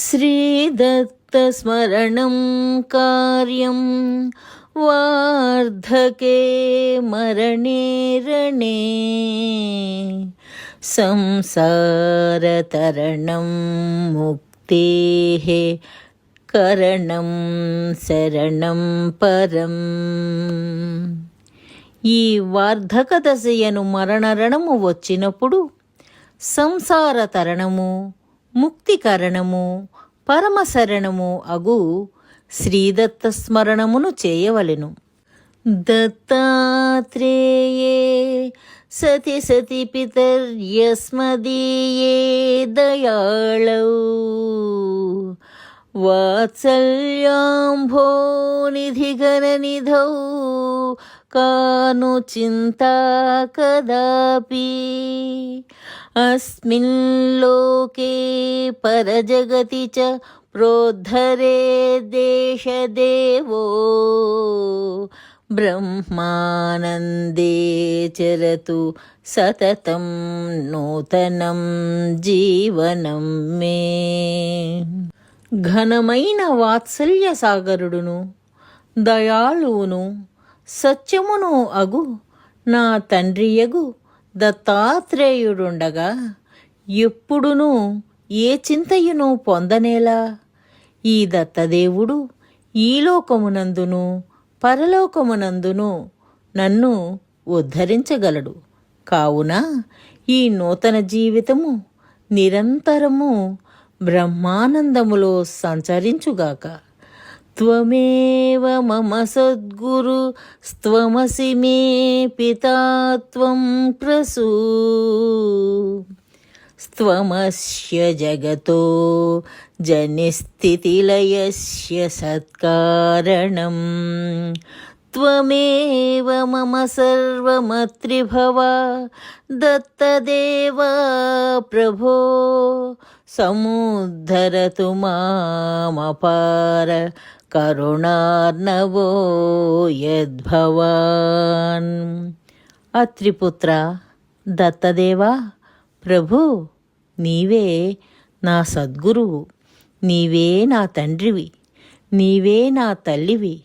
श्रीदत्तस्मरणं कार्यं वार्धके मरणे रणे संसारतरणं मुक्तेः కరణం శరణం పరం ఈ వార్ధక దశయను మరణరణము వచ్చినప్పుడు సంసార తరణము ముక్తికరణము పరమశరణము అగు శ్రీదత్త స్మరణమును చేయవలెను. దత్తాత్రేయే సతి సతి పితర్యస్మదీయే దయాళౌ. వాత్సల్యాంభోనిధిగణనిధౌ. నిధౌ కాను చింతా కదాపి. అస్మిల్లోకే పరజగతి చ ప్రోద్ధరే దేశదేవో. బ్రహ్మానందే చరతు సతతం నూతనం జీవనం మే. ఘనమైన వాత్సల్య సాగరుడును దయాళువును సత్యమును అగు నా తండ్రియగు దత్తాత్రేయుడుండగా ఎప్పుడునూ ఏ చింతయును పొందనేలా? ఈ దత్తదేవుడు ఈ లోకమునందును పరలోకమునందును నన్ను ఉద్ధరించగలడు. కావున ఈ నూతన జీవితము నిరంతరము బ్రహ్మానందములో సంచరించుగాక. त्वमेव मम सद्गुरु स्त्वमसि मे पिता त्वं प्रसू स्त्वमस्य जगतो जनिस्थितिलयस्य सत्कारणं त्वमेव मम सर्वमत्रिभव दत्तदेव प्रभो समुद्धरतु मामपार కరుణార్ణవో యద్భవాన్. అత్రిపుత్ర దత్తదేవా ప్రభు నీవే నా సద్గురువు నీవే నా తండ్రివి నీవే నా తల్లివి.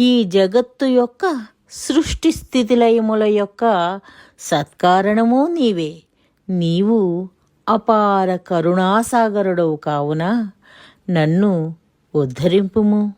ఈ జగత్తు యొక్క సృష్టి స్థితిలయముల యొక్క సత్కారణము నీవే. నీవు అపార కరుణాసాగరుడవు కావున నన్ను ఉద్ధరింపుము.